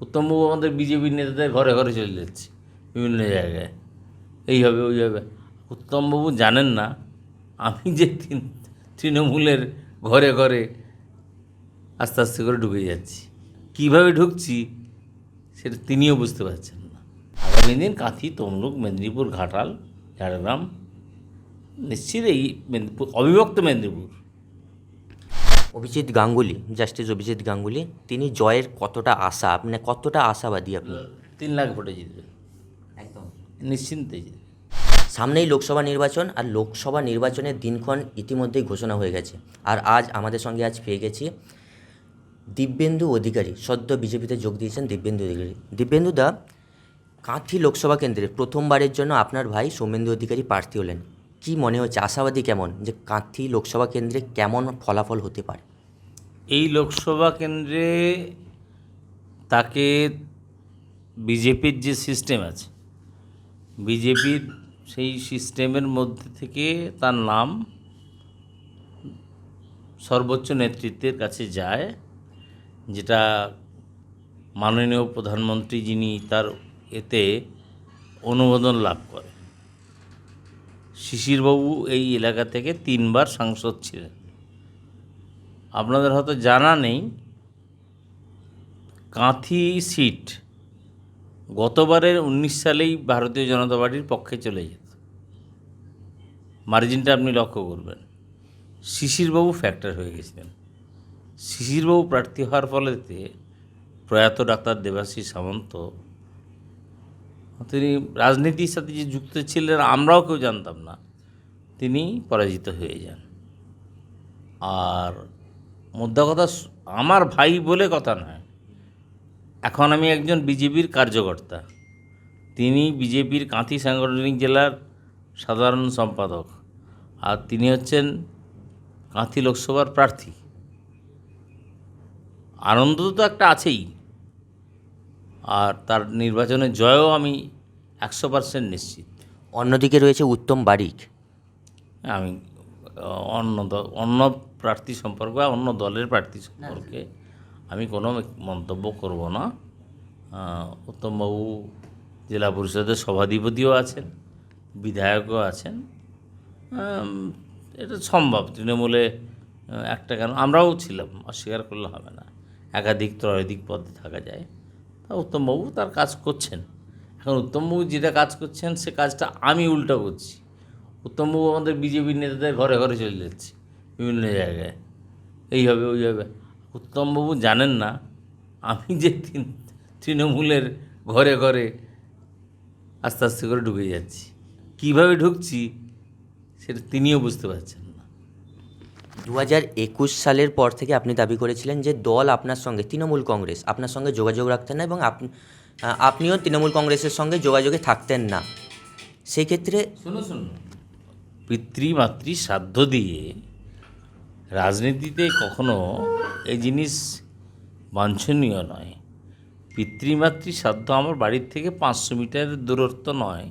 উত্তমবাবু আমাদের বিজেপির নেতাদের ঘরে ঘরে চলে যাচ্ছে, বিভিন্ন জায়গায়। এই হবে, ওই হবে। উত্তমবাবু জানেন না, আমি যে তৃণ- তৃণমূলের ঘরে ঘরে আস্তে আস্তে করে ঢুকে যাচ্ছি। কীভাবে ঢুকছি, সেটা তিনিও বুঝতে পারছেন না। আগামী দিন কাঁথি, তমলুক, মেদিনীপুর, ঘাটাল, ঝাড়গ্রাম, নিশ্চিত এই মেদিনীপুর, অবিভক্ত মেদিনীপুর। অভিজিৎ গাঙ্গুলি জাস্টিস অভিজিৎ গাঙ্গুলি তিনি জয়ের কতটা আশা মানে কতটা আশাবাদী আপনি? তিন লাখ ভোটে জিতবে একদম। নিশ্চিন্তে সামনেই লোকসভা নির্বাচন আর লোকসভা নির্বাচনের দিনক্ষণ ইতিমধ্যেই ঘোষণা হয়ে গেছে। আর আজ আমাদের সঙ্গে আজ পেয়ে গেছি দিব্যেন্দু অধিকারী সদ্য বিজেপিতে যোগ দিয়েছেন দিব্যেন্দু অধিকারী। দিব্যেন্দু দা কাঁথি লোকসভা কেন্দ্রে প্রথমবারের জন্য আপনার ভাই সৌমেন্দু অধিকারী প্রার্থী হলেন। কি মনে হচ্ছে? আশাবাদী কেমন? যে কাঁথি লোকসভা কেন্দ্রে কেমন ফলাফল হতে পারে? এই লোকসভা কেন্দ্রে তাকে বিজেপির যে সিস্টেম আছে, বিজেপির সেই সিস্টেমের মধ্যে থেকে তার নাম সর্বোচ্চ নেতৃত্বের কাছে যায়, যেটা মাননীয় প্রধানমন্ত্রী যিনি তার এতে অনুমোদন লাভ করে শিশিরবাবু এই এলাকা থেকে তিনবার সাংসদ ছিলেন। আপনাদের হয়তো জানা নেই, কাঁথি সিট গতবারের উনিশ সালেই ভারতীয় জনতা পার্টির পক্ষে চলে যেত। মার্জিনটা আপনি লক্ষ্য করবেন, শিশিরবাবু ফ্যাক্টর হয়ে গেছিলেন। শিশিরবাবু প্রার্থী হওয়ার ফলেতে প্রয়াত ডাক্তার দেবাশিস সামন্ত তিনি রাজনীতির সাথে যে যুক্ত ছিলেন, আমরাও কেউ জানতাম না, তিনি পরাজিত হয়ে যান। আর মোদ্দা কথা আমার ভাই বলে কথা নয়, এখন আমি একজন বিজেপির কার্যকর্তা। তিনি বিজেপির কাঁথি সাংগঠনিক জেলার সাধারণ সম্পাদক, আর তিনি হচ্ছেন কাঁথি লোকসভার প্রার্থী। আনন্দ তো একটা আছেই। আর তার নির্বাচনে জয়ও আমি একশো পার্সেন্ট নিশ্চিত। অন্যদিকে রয়েছে উত্তম বারিক। আমি অন্য অন্য প্রার্থী সম্পর্কে বা অন্য দলের প্রার্থী সম্পর্কে আমি কোনো মন্তব্য করব না। উত্তমবাবু জেলা পরিষদের সভাধিপতিও আছেন বিধায়কও আছেন। এটা সম্ভব তৃণমূলে একটা কেন আমরাও ছিলাম অস্বীকার করলে হবে না। একাধিক ত্রয়াধিক পদে থাকা যায়। উত্তমবাবু তার কাজ করছেন। এখন উত্তমবাবু যেটা কাজ করছেন, সে কাজটা আমি উল্টো করছি। উত্তমবাবু আমাদের বিজেপির নেতাদের ঘরে ঘরে চলে যাচ্ছে, বিভিন্ন জায়গায়। এই হবে, ওই হবে। উত্তমবাবু জানেন না, আমি যে তৃণ- তৃণমূলের ঘরে ঘরে আস্তে আস্তে করে ঢুকে যাচ্ছি। কীভাবে ঢুকছি, সেটা তিনিও বুঝতে পারছেন দু একুশ সালের পর থেকে আপনি দাবি করেছিলেন যে দল আপনার সঙ্গে, তৃণমূল কংগ্রেস, আপনার সঙ্গে যোগাযোগ রাখতেন না এবং আপনি আপনিও তৃণমূল কংগ্রেসের সঙ্গে যোগাযোগে থাকতেন না। সেই ক্ষেত্রে শুনো শুনুন। পিতৃমাতৃ সাধ্য দিয়ে রাজনীতিতে কখনো এই জিনিস বাঞ্ছনীয় নয়। পিতৃমাতৃ সাধ্য আমার বাড়ির থেকে পাঁচশো মিটারের দূরত্ব নয়।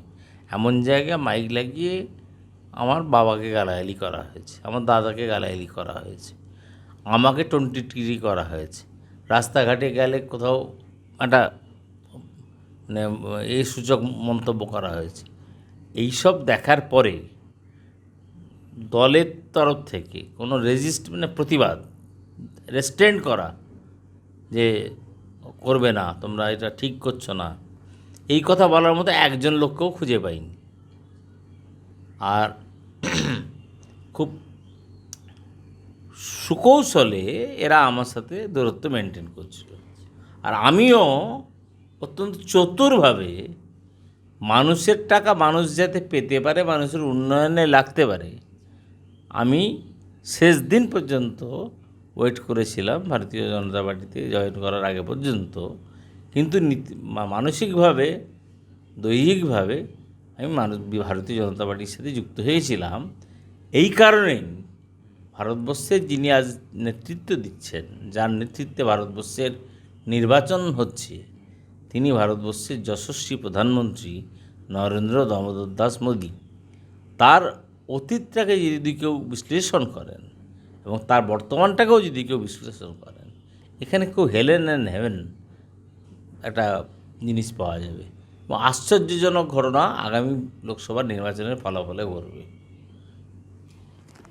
এমন জায়গায় মাইক লাগিয়ে আমার বাবাকে গালাগালি করা হয়েছে, আমার দাদাকে গালাগালি করা হয়েছে, আমাকে টোয়েন্টি টিরি করা হয়েছে। রাস্তাঘাটে গেলে কোথাও একটা মানে এই সূচক মন্তব্য করা হয়েছে। এইসব দেখার পরে দলের তরফ থেকে কোনো রেজিস্ট মানে প্রতিবাদ রেস্টেন্ট করা যে করবে না, তোমরা এটা ঠিক করছ না, এই কথা বলার মতো একজন লোককেও খুঁজে পাইনি। আর খুব সুকৌশলে এরা আমার সাথে দূরত্ব মেনটেন করছিল। আর আমিও অত্যন্ত চতুরভাবে মানুষের টাকা মানুষ যাতে পেতে পারে, মানুষের উন্নয়নে লাগতে পারে, আমি শেষ দিন পর্যন্ত ওয়েট করেছিলাম ভারতীয় জনতা পার্টিতে জয়েন করার আগে পর্যন্ত। কিন্তু নীতি- মানসিকভাবে, দৈহিকভাবে আমি মানুষ, ভারতীয় জনতা পার্টির সাথে যুক্ত হয়েছিলাম। এই কারণেই ভারতবর্ষের যিনি আজ নেতৃত্ব দিচ্ছেন, যার নেতৃত্বে ভারতবর্ষের নির্বাচন হচ্ছে, তিনি ভারতবর্ষের যশস্বী প্রধানমন্ত্রী নরেন্দ্র দামোদর দাস মোদী। তার অতীতটাকে যদি কেউ বিশ্লেষণ করেন এবং তার বর্তমানটাকেও যদি কেউ বিশ্লেষণ করেন, এখানে কেউ হেলেন অ্যান্ড হেভেন একটা জিনিস পাওয়া যাবে। আশ্চর্যজনক ঘটনা আগামী লোকসভা নির্বাচনের ফলাফলে ঘটবে।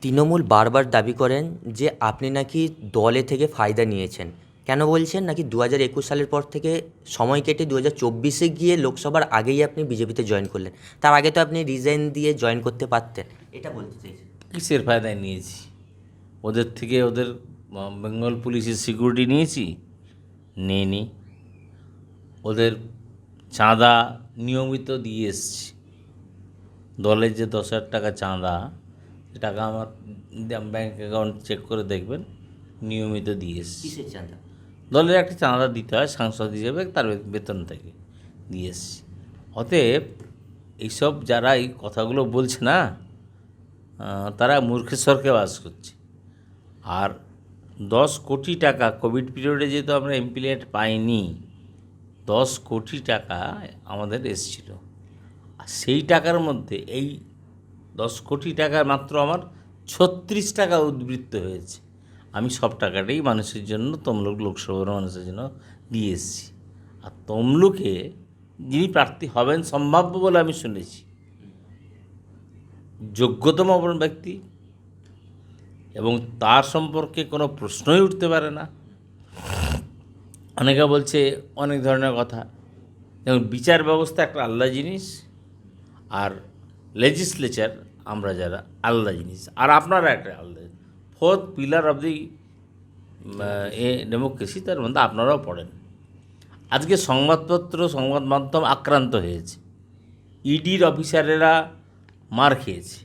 তৃণমূল বারবার দাবি করেন যে আপনি নাকি দলে থেকে ফায়দা নিয়েছেন। কেন বলছেন? নাকি দু হাজার একুশ সালের পর থেকে সময় কেটে দু হাজার চব্বিশে গিয়ে লোকসভার আগেই আপনি বিজেপিতে জয়েন করলেন। তার আগে তো আপনি রিজাইন দিয়ে জয়েন করতে পারতেন। এটা বলতে চাইছেন। কিসের ফায়দায় নিয়েছি? ওদের থেকে ওদের বেঙ্গল পুলিশের সিকিউরিটি নিয়েছি? নিইনি। ওদের চাঁদা নিয়মিত দিয়ে এসছি। দলের যে দশ হাজার টাকা চাঁদা সে টাকা আমার ব্যাঙ্ক অ্যাকাউন্ট চেক করে দেখবেন নিয়মিত দিয়ে এসছি। কিসের চাঁদা? দলের একটা চাঁদা দিতে হয় সাংসদ হিসেবে তার বেতন থেকে দিয়ে এসছি। অতএব এইসব যারা এই কথাগুলো বলছে না তারা মূর্খেশ্বরকে বাস করছে। আর দশ কোটি টাকা কোভিড পিরিয়ডে যেহেতু আমরা এমপ্লয়েড পাইনি দশ কোটি টাকা আমাদের এসছিল। আর সেই টাকার মধ্যে এই দশ কোটি টাকার মাত্র আমার ছত্রিশ টাকা উদ্বৃত্ত হয়েছে। আমি সব টাকাটাই মানুষের জন্য তমলুক লোকসভার মানুষের জন্য দিয়ে এসেছি। আর তমলুকে যিনি প্রার্থী হবেন সম্ভাব্য বলে আমি শুনেছি। যোগ্যতম ব্যক্তি। এবং তার সম্পর্কে কোনো প্রশ্নই উঠতে পারে না। অনেকে বলছে অনেক ধরনের কথা। যেমন বিচার ব্যবস্থা একটা আলাদা জিনিস আর লেজিসলেচার আমরা যারা আলাদা জিনিস। আর আপনারা একটা আলাদা fourth pillar of the a democracy তার মধ্যে আপনারাও পড়েন। আজকে সংবাদপত্র, সংবাদ মাধ্যম আক্রান্ত হয়েছে। ইডির অফিসারেরা মার খেয়েছে।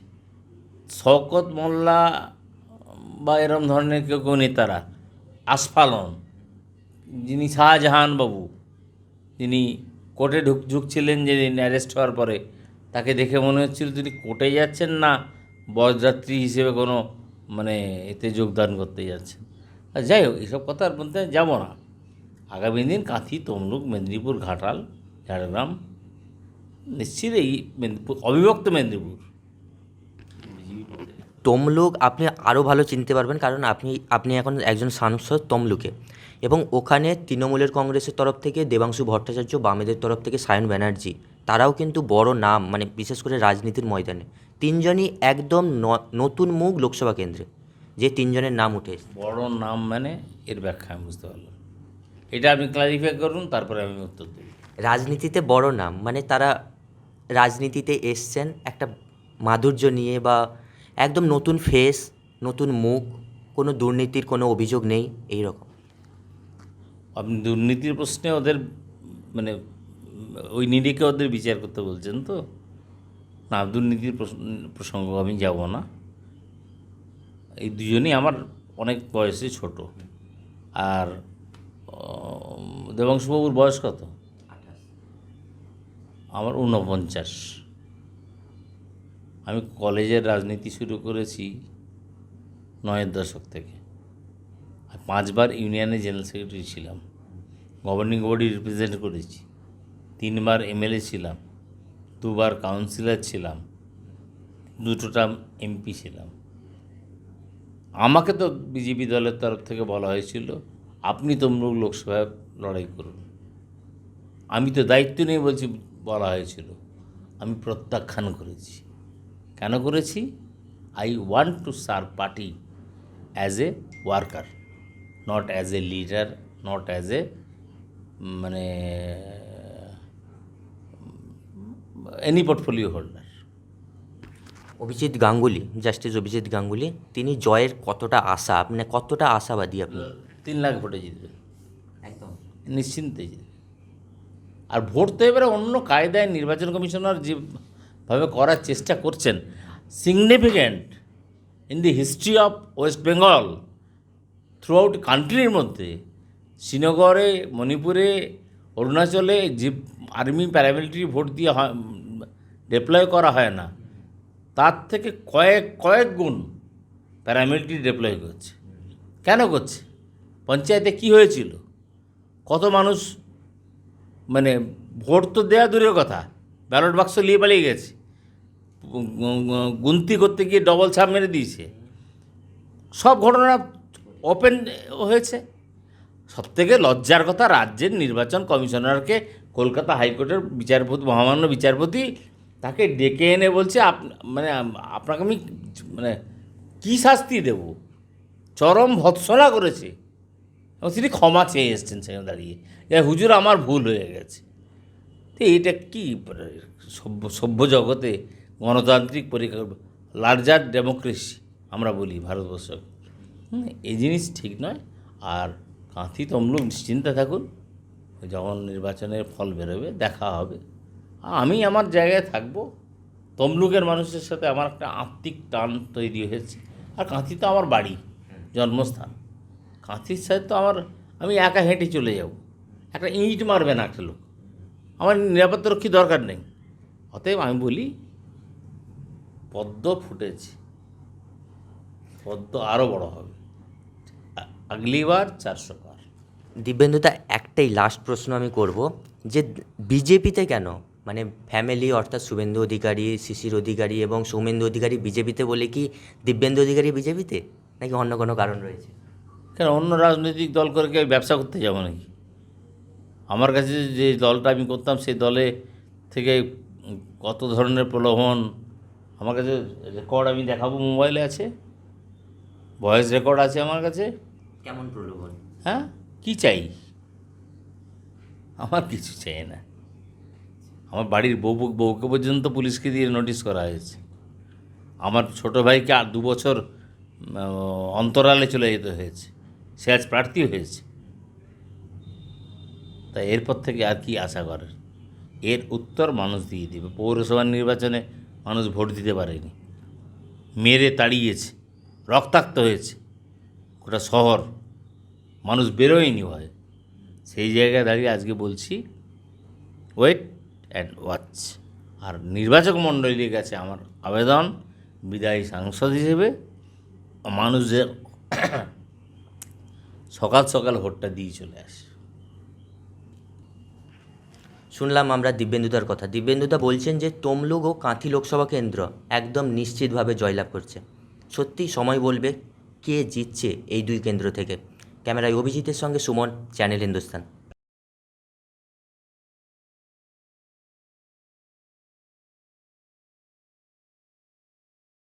শওকত মোল্লা বা এরম ধরনের কেউ কেউ নেতারা আস্ফালন যিনি শাহজাহান বাবু, যিনি কোর্টে ঢুক, ঢুকছিলেন যেদিন অ্যারেস্ট হওয়ার পরে, তাকে দেখে মনে হচ্ছিল তিনি কোর্টে যাচ্ছেন না, বরযাত্রী হিসেবে কোনো মানে এতে যোগদান করতে যাচ্ছেন। আর যাই হোক এইসব কথার মধ্যে যাব না। আগামী দিন কাঁথি, তমলুক, মেদিনীপুর, ঘাটাল, ঝাড়গ্রাম, নিশ্চিত এই মেদিনীপুর, অবিভক্ত মেদিনীপুর। তমলুক আপনি আরও ভালো চিনতে পারবেন, কারণ আপনি আপনি এখন একজন সাংসদ তমলুকে। এবং ওখানে তৃণমূলের কংগ্রেসের তরফ থেকে দেবাংশু ভট্টাচার্য বামেদের তরফ থেকে সায়ন ব্যানার্জি তারাও কিন্তু বড় নাম মানে বিশেষ করে রাজনীতির ময়দানে। তিনজনই একদম নতুন মুখ লোকসভা কেন্দ্রে যে তিনজনের নাম উঠে বড় নাম মানে এর ব্যাখ্যা আমি বুঝতে পারলাম এটা আপনি ক্লারিফাই করুন তারপরে আমি উত্তর দেব। রাজনীতিতে বড় নাম মানে তারা রাজনীতিতে এসছেন একটা মাধুর্য নিয়ে বা একদম নতুন ফেস নতুন মুখ কোনো দুর্নীতির কোনো অভিযোগ নেই এই রকম আপনি দুর্নীতির প্রশ্নে ওদের মানে ওই নিরিখে ওদের বিচার করতে বলছেন তো? না, দুর্নীতির প্রসঙ্গ আমি যাব না। এই দুজনই আমার অনেক বয়সে ছোট। আর দেবাংশুবাবুর বয়স কত? আমার ঊনপঞ্চাশ। আমি কলেজের রাজনীতি শুরু করেছি নয়ের দশক থেকে। আর পাঁচবার ইউনিয়নের জেনারেল সেক্রেটারি ছিলাম গভর্নিং বডি রিপ্রেজেন্ট করেছি, তিনবার এমএলএ ছিলাম, দুবার কাউন্সিলর ছিলাম দুটো টার্ম এমপি ছিলাম। আমাকে তো বিজেপি দলের তরফ থেকে বলা হয়েছিল, আপনি তমলুক লোকসভায় লড়াই করুন। আমি তো দায়িত্ব নিয়ে বলছি, বলা হয়েছিল, আমি প্রত্যাখ্যান করেছি। কেন করেছি? I want to serve party as a worker not as a leader not as a মানে any portfolio holder Abhijit Ganguly justice Abhijit Ganguly তিনি জয়ের কতটা আশা আপনি কতটা আশাবাদী আপনি? তিন লাখ ভোটে জিতবে একদম। নিশ্চিন্তে জিতবে আর ভোট তো এবারে অন্য কায়দায় নির্বাচন কমিশনার যেভাবে করার চেষ্টা করছেন significant in the history of West Bengal throughout কান্ট্রির মধ্যে, শ্রীনগরে, মণিপুরে, অরুণাচলে যে আর্মি প্যারামিলিটারি ভোট দিয়ে হয় ডিপ্লয় করা হয় না, তার থেকে কয়েক কয়েক গুণ প্যারামিলিটারি ডিপ্লয় করছে। কেন করছে? পঞ্চায়েতে কি হয়েছিল? কত মানুষ মানে ভোট তো দেওয়া দূরের কথা ব্যালট বাক্স নিয়ে পালিয়ে গেছে, গুনতি করতে গিয়ে ডবল ছাপ মেরে দিয়েছে। সব ঘটনা ওপেন হয়েছে। সবথেকে লজ্জার কথা রাজ্যের নির্বাচন কমিশনারকে কলকাতা হাইকোর্টের বিচারপতি মহামান্য বিচারপতি তাকে ডেকে এনে বলছে আপ মানে আপনাকে আমি মানে কী শাস্তি দেব? চরম ভৎসনা করেছে। এবং তিনি ক্ষমা চেয়ে এসছেন সেখানে দাঁড়িয়ে। যে হুজুর আমার ভুল হয়ে গেছে। তো এটা কি মানে সভ্য সভ্য জগতে গণতান্ত্রিক পরীক্ষা লার্জার ডেমোক্রেসি আমরা বলি ভারতবর্ষ হুম, এই জিনিস ঠিক নয়। আর কাঁথি, তমলুক নিশ্চিন্তে থাকুন। যখন নির্বাচনের ফল বেরোবে, দেখা হবে। আমি আমার জায়গায় থাকব। তমলুকের মানুষের সাথে আমার একটা আত্মিক টান তৈরি হয়েছে। আর কাঁথি তো আমার বাড়ি, জন্মস্থান। কাঁথির সাথে তো আমার, আমি একা হেঁটে চলে যাব। একটা ইঁট মারবে না একটা লোক। আমার নিরাপত্তারক্ষী দরকার নেই। অতএব আমি বলি, পদ্ম ফুটেছে। পদ্ম আরও বড় হবে। আগলিবার চারশো পার দিব্যেন্দুদা একটাই লাস্ট প্রশ্ন আমি করব যে বিজেপিতে কেন? মানে ফ্যামিলি অর্থাৎ শুভেন্দু অধিকারী শিশির অধিকারী এবং সৌমেন্দু অধিকারী বিজেপিতে বলে কি দিব্যেন্দু অধিকারী বিজেপিতে? নাকি অন্য কোনো কারণ রয়েছে? কেন অন্য রাজনৈতিক দল করে কি আমি ব্যবসা করতে যাব নাকি? আমার কাছে যে দলটা আমি করতাম সেই দলে থেকে কত ধরনের প্রলোভন আমার কাছে রেকর্ড আমি দেখাবো মোবাইলে আছে। ভয়েস রেকর্ড আছে আমার কাছে? কেমন প্রলোভন? হ্যাঁ? কি চাই? আমার কিছু চাই না। আমার বাড়ির বউ বউকে পর্যন্ত পুলিশকে দিয়ে নোটিশ করা হয়েছে। আমার ছোট ভাইকে আর দু বছর অন্তরালে চলে যেতে হয়েছে। সে আজ প্রার্থী হয়েছে। তাই এরপর থেকে আর কি আশা করেন এর উত্তর মানুষ দিয়ে দেবে। পৌরসভার নির্বাচনে মানুষ ভোট দিতে পারেনি। মেরে তাড়িয়েছে। রক্তাক্ত হয়েছে। গোটা শহর, মানুষ বেরোয়নি ভয়। সেই জায়গায় দাঁড়িয়ে আজকে বলছি ওয়েট অ্যান্ড ওয়াচ আর নির্বাচক মণ্ডলীর কাছে আমার আবেদন, বিদায়ী সাংসদ হিসেবে মানুষ যে সকাল সকাল ভোটটা দিয়ে চলে আসে। শুনলাম আমরা দিব্যেন্দুদার কথা। দিব্যেন্দুদা বলছেন যে তমলুক ও কাঁথি লোকসভা কেন্দ্র একদম নিশ্চিতভাবে জয়লাভ করছে। সত্যি সময় বলবে কে জিতছে এই দুই কেন্দ্র থেকে। ক্যামেরায় অভিজিতের সঙ্গে সুমন, চ্যানেল হিন্দুস্তান।